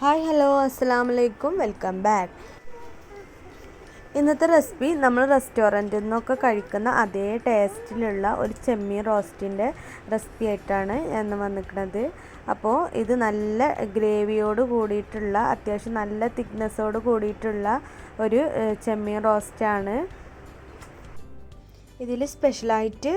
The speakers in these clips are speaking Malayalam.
ഹായ് ഹലോ അസ്സാം വലൈക്കും വെൽക്കം ബാക്ക്. ഇന്നത്തെ റെസിപ്പി നമ്മൾ റെസ്റ്റോറന്റിൽ നിന്നൊക്കെ കഴിക്കുന്ന അതേ ടേസ്റ്റിലുള്ള ഒരു ചെമ്മീൻ റോസ്റ്റിന്റെ റെസിപ്പി ആയിട്ടാണ് എന്ന് വന്നിരിക്കുന്നത്. അപ്പോൾ ഇത് നല്ല ഗ്രേവിയോട് കൂടിയിട്ടുള്ള അത്യാവശ്യം നല്ല തിക്നെസ്സോട് കൂടിയിട്ടുള്ള ഒരു ചെമ്മീൻ റോസ്റ്റാണ്. ഇതിൽ സ്പെഷ്യലായിട്ട്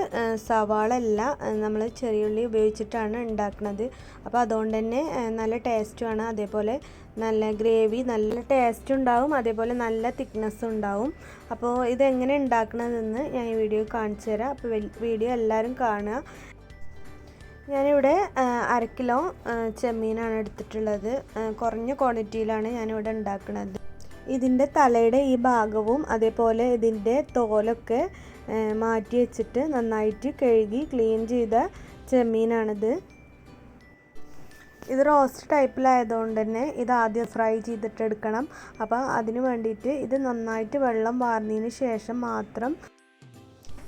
സവാള അല്ല നമ്മൾ ചെറിയുള്ളി ഉപയോഗിച്ചിട്ടാണ് ഉണ്ടാക്കുന്നത് അപ്പോൾ അതുകൊണ്ട് തന്നെ നല്ല ടേസ്റ്റുമാണ് അതേപോലെ നല്ല ഗ്രേവി നല്ല ടേസ്റ്റ് ഉണ്ടാവും. അതേപോലെ നല്ല തിക്നെസ് ഉണ്ടാവും. അപ്പോൾ ഇതെങ്ങനെ ഉണ്ടാക്കണതെന്ന് ഞാൻ ഈ വീഡിയോ കാണിച്ചു തരാം. അപ്പോൾ വീഡിയോ എല്ലാവരും കാണുക. ഞാനിവിടെ അര കിലോ ചെമ്മീനാണ് എടുത്തിട്ടുള്ളത്. കുറഞ്ഞ ക്വാണ്ടിറ്റിയിലാണ് ഞാനിവിടെ ഉണ്ടാക്കുന്നത് ഇതിന്റെ തലയുടെ ഈ ഭാഗവും അതേപോലെ ഇതിന്റെ തോലൊക്കെ മാറ്റി വെച്ചിട്ട് നന്നായിട്ട് കഴുകി ക്ലീൻ ചെയ്ത ചെമ്മീനാണിത്. ഇത് റോസ്റ്റ് ടൈപ്പിലായതുകൊണ്ട് തന്നെ ഇത് ആദ്യം ഫ്രൈ ചെയ്തിട്ട് എടുക്കണം അപ്പോൾ അതിന് വേണ്ടിയിട്ട് ഇത് നന്നായിട്ട് വെള്ളം വാർന്നതിന് ശേഷം മാത്രം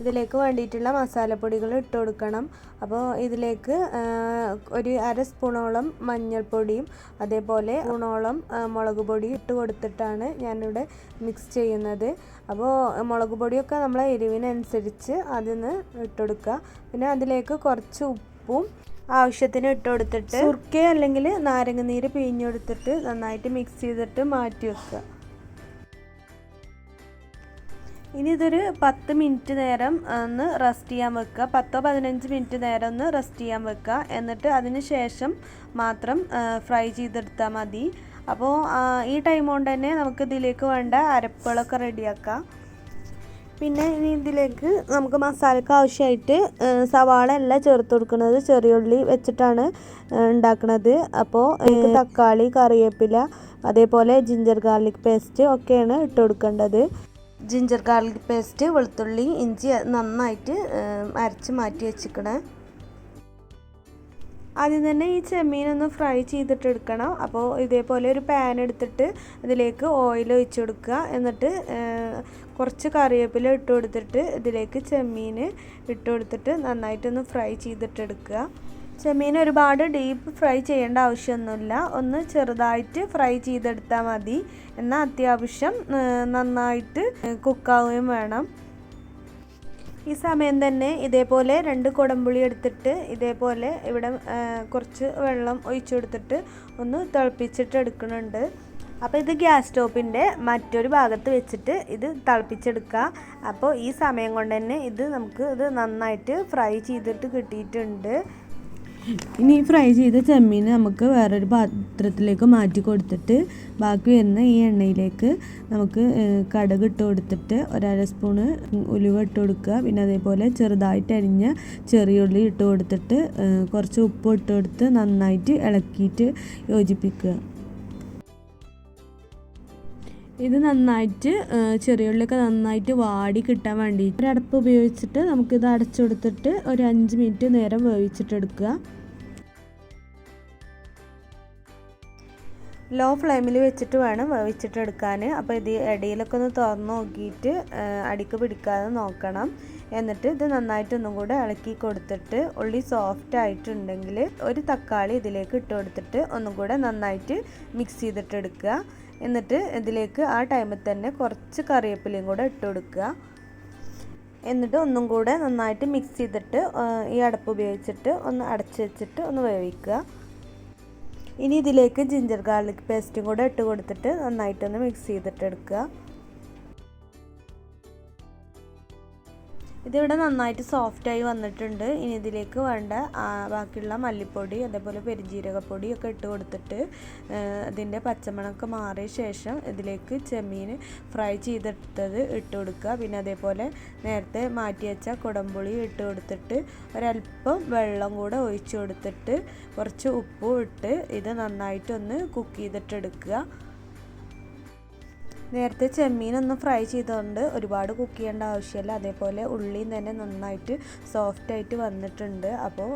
ഇതിലേക്ക് വേണ്ടിയിട്ടുള്ള മസാലപ്പൊടികൾ ഇട്ട് കൊടുക്കണം. അപ്പോൾ ഇതിലേക്ക് ഒരു അര സ്പൂണോളം മഞ്ഞൾപ്പൊടിയും അതേപോലെ സ്പൂണോളം മുളക് പൊടിയും ഇട്ട് കൊടുത്തിട്ടാണ് ഞാനിവിടെ മിക്സ് ചെയ്യുന്നത്. അപ്പോൾ മുളക് പൊടിയൊക്കെ നമ്മളെ എരിവിനനുസരിച്ച് ഇട്ട് കൊടുക്കുക. പിന്നെ അതിലേക്ക് കുറച്ച് ഉപ്പും ആവശ്യത്തിന് ഇട്ട് കൊടുത്തിട്ട് സുർക്ക അല്ലെങ്കിൽ നാരങ്ങ നീര് പിഴിഞ്ഞെടുത്തിട്ട് നന്നായിട്ട് മിക്സ് ചെയ്തിട്ട് മാറ്റി വെക്കുക. ഇനി ഇതൊരു പത്ത് മിനിറ്റ് നേരം ഒന്ന് റെസ്റ്റ് ചെയ്യാൻ വെക്കുക. പത്തോ പതിനഞ്ച് മിനിറ്റ് നേരം ഒന്ന് റെസ്റ്റ് ചെയ്യാൻ വെക്കുക. എന്നിട്ട് അതിന് ശേഷം മാത്രം ഫ്രൈ ചെയ്തെടുത്താൽ മതി. അപ്പോൾ ഈ ടൈം കൊണ്ട് തന്നെ നമുക്ക് ഇതിലേക്ക് വേണ്ട അരപ്പുകളൊക്കെ റെഡിയാക്കാം പിന്നെ ഇനി ഇതിലേക്ക് നമുക്ക് മസാലക്ക് ആവശ്യമായിട്ട് സവാള അല്ല ചേർത്ത് കൊടുക്കുന്നത്. ചെറിയുള്ളി വെച്ചിട്ടാണ് ഉണ്ടാക്കുന്നത് അപ്പോൾ എനിക്ക് തക്കാളി കറിവേപ്പില അതേപോലെ ജിഞ്ചർ ഗാർലിക് പേസ്റ്റ് ഒക്കെയാണ് ഇട്ട് കൊടുക്കേണ്ടത്. ജിഞ്ചർ ഗാർലിക് പേസ്റ്റ് വെളുത്തുള്ളി ഇഞ്ചി നന്നായിട്ട് അരച്ച് മാറ്റി വെച്ചിക്കണേ. ആദ്യം തന്നെ ഈ ചെമ്മീനൊന്ന് ഫ്രൈ ചെയ്തിട്ട് എടുക്കണം. അപ്പോൾ ഇതേപോലെ ഒരു പാൻ എടുത്തിട്ട് അതിലേക്ക് ഓയിൽ ഒഴിച്ചു കൊടുക്കുക. എന്നിട്ട് കുറച്ച് കറിവേപ്പില ഇട്ട് കൊടുത്തിട്ട് ഇതിലേക്ക് ചെമ്മീൻ ഇട്ട് കൊടുത്തിട്ട് നന്നായിട്ടൊന്ന് ഫ്രൈ ചെയ്തിട്ട് എടുക്കുക. ചെമ്മീൻ ഒരുപാട് ഡീപ്പ് ഫ്രൈ ചെയ്യേണ്ട ആവശ്യമൊന്നുമില്ല. ഒന്ന് ചെറുതായിട്ട് ഫ്രൈ ചെയ്തെടുത്താൽ മതി. എന്നാൽ അത്യാവശ്യം നന്നായിട്ട് കുക്കാവുകയും വേണം. ഈ സമയം തന്നെ ഇതേപോലെ രണ്ട് കുടംപുളി എടുത്തിട്ട് ഇതേപോലെ ഇവിടെ കുറച്ച് വെള്ളം ഒഴിച്ചു കൊടുത്തിട്ട് ഒന്ന് തിളപ്പിച്ചിട്ട് എടുക്കുന്നുണ്ട്. അപ്പോൾ ഇത് ഗ്യാസ് സ്റ്റോപ്പിന്റെ മറ്റൊരു ഭാഗത്ത് വെച്ചിട്ട് ഇത് തിളപ്പിച്ചെടുക്കുക. അപ്പോൾ ഈ സമയം കൊണ്ട് തന്നെ ഇത് നമുക്ക് ഇത് നന്നായിട്ട് ഫ്രൈ ചെയ്തിട്ട് കിട്ടിയിട്ടുണ്ട്. ഇനി ഈ ഫ്രൈ ചെയ്ത ചെമ്മീൻ നമുക്ക് വേറൊരു പാത്രത്തിലേക്ക് മാറ്റി കൊടുത്തിട്ട് ബാക്കി വരുന്ന ഈ എണ്ണയിലേക്ക് നമുക്ക് കടുക് ഇട്ട് കൊടുത്തിട്ട് ഒരര സ്പൂണ് ഉലുവ ഇട്ട് കൊടുക്കുക. പിന്നെ അതേപോലെ ചെറുതായിട്ട് അരിഞ്ഞ ചെറിയുള്ളി ഇട്ട് കൊടുത്തിട്ട് കുറച്ച് ഉപ്പ് ഇട്ട് കൊടുത്ത് നന്നായിട്ട് ഇളക്കിയിട്ട് യോജിപ്പിക്കുക. ഇത് നന്നായിട്ട് ചെറിയുള്ളിയൊക്കെ നന്നായിട്ട് വാടി കിട്ടാൻ വേണ്ടി ഒരടപ്പ് ഉപയോഗിച്ചിട്ട് നമുക്കിത് അടച്ചുകൊടുത്തിട്ട് ഒരു അഞ്ച് മിനിറ്റ് നേരം വേവിച്ചിട്ടെടുക്കുക. ലോ ഫ്ലെയിമിൽ വെച്ചിട്ട് വേണം വേവിച്ചിട്ടെടുക്കാൻ. അപ്പോൾ ഇത് ഇടയിലൊക്കെ ഒന്ന് തുറന്ന് നോക്കിയിട്ട് അടിക്ക് പിടിക്കാതെ നോക്കണം. എന്നിട്ട് ഇത് നന്നായിട്ട് ഒന്നും കൂടെ ഇളക്കി കൊടുത്തിട്ട് ഉള്ളി സോഫ്റ്റ് ആയിട്ടുണ്ടെങ്കിൽ ഒരു തക്കാളി ഇതിലേക്ക് ഇട്ട് കൊടുത്തിട്ട് ഒന്നും കൂടെ നന്നായിട്ട് മിക്സ് ചെയ്തിട്ട് എടുക്കുക എന്നിട്ട് ഇതിലേക്ക് ആ ടൈമിൽ തന്നെ കുറച്ച് കറിവേപ്പിലയും കൂടെ ഇട്ട് കൊടുക്കുക. എന്നിട്ട് ഒന്നും കൂടെ നന്നായിട്ട് മിക്സ് ചെയ്തിട്ട് ഈ അടപ്പ് ഉപയോഗിച്ചിട്ട് ഒന്ന് അടച്ച് വെച്ചിട്ട് ഒന്ന് വേവിക്കുക. ഇനി ഇതിലേക്ക് ജിഞ്ചർ ഗാർലിക് പേസ്റ്റും കൂടെ ഇട്ട് കൊടുത്തിട്ട് നന്നായിട്ടൊന്ന് മിക്സ് ചെയ്തിട്ട് എടുക്കുക ഇതിവിടെ നന്നായിട്ട് സോഫ്റ്റായി വന്നിട്ടുണ്ട്. ഇനി ഇതിലേക്ക് വേണ്ട ബാക്കിയുള്ള മല്ലിപ്പൊടി അതേപോലെ പെരിഞ്ജീരകപ്പൊടി ഒക്കെ ഇട്ട് കൊടുത്തിട്ട് അതിന്റെ പച്ചമണമൊക്കെ മാറിയ ശേഷം ഇതിലേക്ക് ചെമ്മീൻ ഫ്രൈ ചെയ്തെടുത്തത് ഇട്ട് കൊടുക്കുക. പിന്നെ അതേപോലെ നേരത്തെ മാറ്റി വെച്ച കുടംപുളി ഇട്ട് കൊടുത്തിട്ട് ഒരല്പം വെള്ളം കൂടെ ഒഴിച്ചു കൊടുത്തിട്ട് കുറച്ച് ഉപ്പും ഇട്ട് ഇത് നന്നായിട്ടൊന്ന് കുക്ക് ചെയ്തിട്ട് എടുക്കുക നേരത്തെ ചെമ്മീനൊന്ന് ഫ്രൈ ചെയ്തുകൊണ്ട് ഒരുപാട് കുക്ക് ചെയ്യേണ്ട ആവശ്യമില്ല. അതേപോലെ ഉള്ളിയും തന്നെ നന്നായിട്ട് സോഫ്റ്റായിട്ട് വന്നിട്ടുണ്ട്. അപ്പോൾ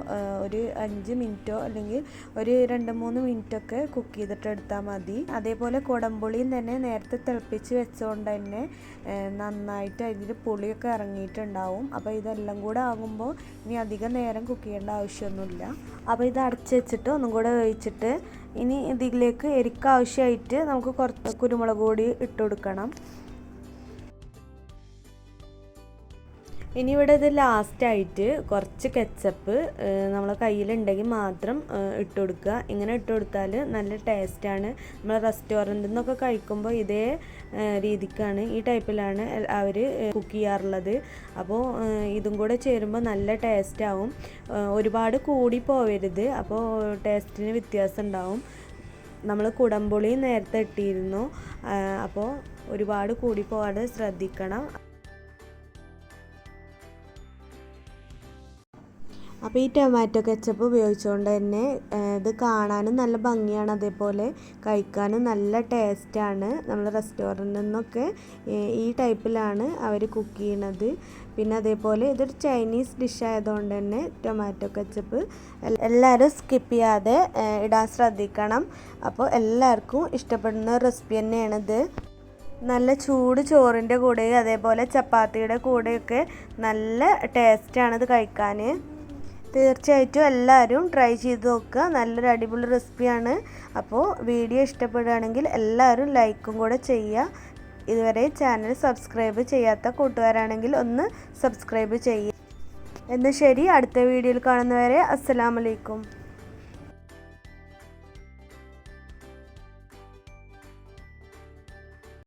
ഒരു അഞ്ച് മിനിറ്റോ അല്ലെങ്കിൽ ഒരു രണ്ട് മൂന്ന് മിനിറ്റൊക്കെ കുക്ക് ചെയ്തിട്ട് എടുത്താൽ മതി. അതേപോലെ കുടംപുളിയും തന്നെ നേരത്തെ തിളപ്പിച്ച് വെച്ചുകൊണ്ട് തന്നെ നന്നായിട്ട് അതിൽ പുളിയൊക്കെ ഇറങ്ങിയിട്ടുണ്ടാവും. അപ്പോൾ ഇതെല്ലാം കൂടെ ആകുമ്പോൾ ഇനി അധികം നേരം കുക്ക് ചെയ്യേണ്ട ആവശ്യമൊന്നുമില്ല. അപ്പോൾ ഇത് അടച്ച് വെച്ചിട്ട് ഒന്നും കൂടെ വേവിച്ചിട്ട് ഇനി ഇതിലേക്ക് എരിക്കാവശ്യമായിട്ട് നമുക്ക് കുറച്ച് കുരുമുളക് പൊടി ഇട്ട് കൊടുക്കണം. ഇനി ഇവിടെ ഇത് ലാസ്റ്റായിട്ട് കുറച്ച് കെച്ചപ്പ് നമ്മളെ കയ്യിലുണ്ടെങ്കിൽ മാത്രം ഇട്ട് കൊടുക്കുക. ഇങ്ങനെ ഇട്ട് കൊടുത്താൽ നല്ല ടേസ്റ്റാണ് നമ്മൾ റെസ്റ്റോറന്റിൽ നിന്നൊക്കെ കഴിക്കുമ്പോൾ ഇതേ രീതിക്കാണ് ഈ ടൈപ്പിലാണ് അവർ കുക്ക് ചെയ്യാറുള്ളത്. അപ്പോൾ ഇതും കൂടെ ചേരുമ്പോൾ നല്ല ടേസ്റ്റാവും ഒരുപാട് കൂടി പോവരുത്. അപ്പോൾ ടേസ്റ്റിന് വ്യത്യാസം ഉണ്ടാവും. നമ്മൾ കുടംപുളി നേരത്തെ ഇട്ടിരുന്നു. അപ്പോൾ ഒരുപാട് കൂടി പോകാതെ ശ്രദ്ധിക്കണം. അപ്പോൾ ഈ ടൊമാറ്റോ കെച്ചപ്പ് ഉപയോഗിച്ചുകൊണ്ട് തന്നെ ഇത് കാണാനും നല്ല ഭംഗിയാണ് അതേപോലെ കഴിക്കാനും നല്ല ടേസ്റ്റാണ് നമ്മൾ റെസ്റ്റോറന്റിൽ നിന്നൊക്കെ ഈ ടൈപ്പിലാണ് അവർ കുക്ക് ചെയ്യണത്. പിന്നെ അതേപോലെ ഇതൊരു ചൈനീസ് ഡിഷ് ആയതുകൊണ്ട് തന്നെ ടൊമാറ്റോ കെച്ചപ്പ് എല്ലാവരും സ്കിപ്പ് ചെയ്യാതെ ഇടാൻ ശ്രദ്ധിക്കണം. അപ്പോൾ എല്ലാവർക്കും ഇഷ്ടപ്പെടുന്ന റെസിപ്പി തന്നെയാണിത് നല്ല ചൂട് ചോറിന്റെ കൂടെയും അതേപോലെ ചപ്പാത്തിയുടെ കൂടെയൊക്കെ നല്ല ടേസ്റ്റാണ് ഇത് കഴിക്കാൻ തീർച്ചയായിട്ടും എല്ലാവരും ട്രൈ ചെയ്ത് നോക്കുക. നല്ലൊരു അടിപൊളി റെസിപ്പിയാണ് അപ്പോൾ വീഡിയോ ഇഷ്ടപ്പെടുകയാണെങ്കിൽ എല്ലാവരും ലൈക്കും കൂടെ ചെയ്യുക. ഇതുവരെ ചാനൽ സബ്സ്ക്രൈബ് ചെയ്യാത്ത കൂട്ടുകാരാണെങ്കിൽ ഒന്ന് സബ്സ്ക്രൈബ് ചെയ്യുക. എന്നാൽ ശരി അടുത്ത വീഡിയോയിൽ കാണുന്നവരെ അസ്സലാമലൈക്കും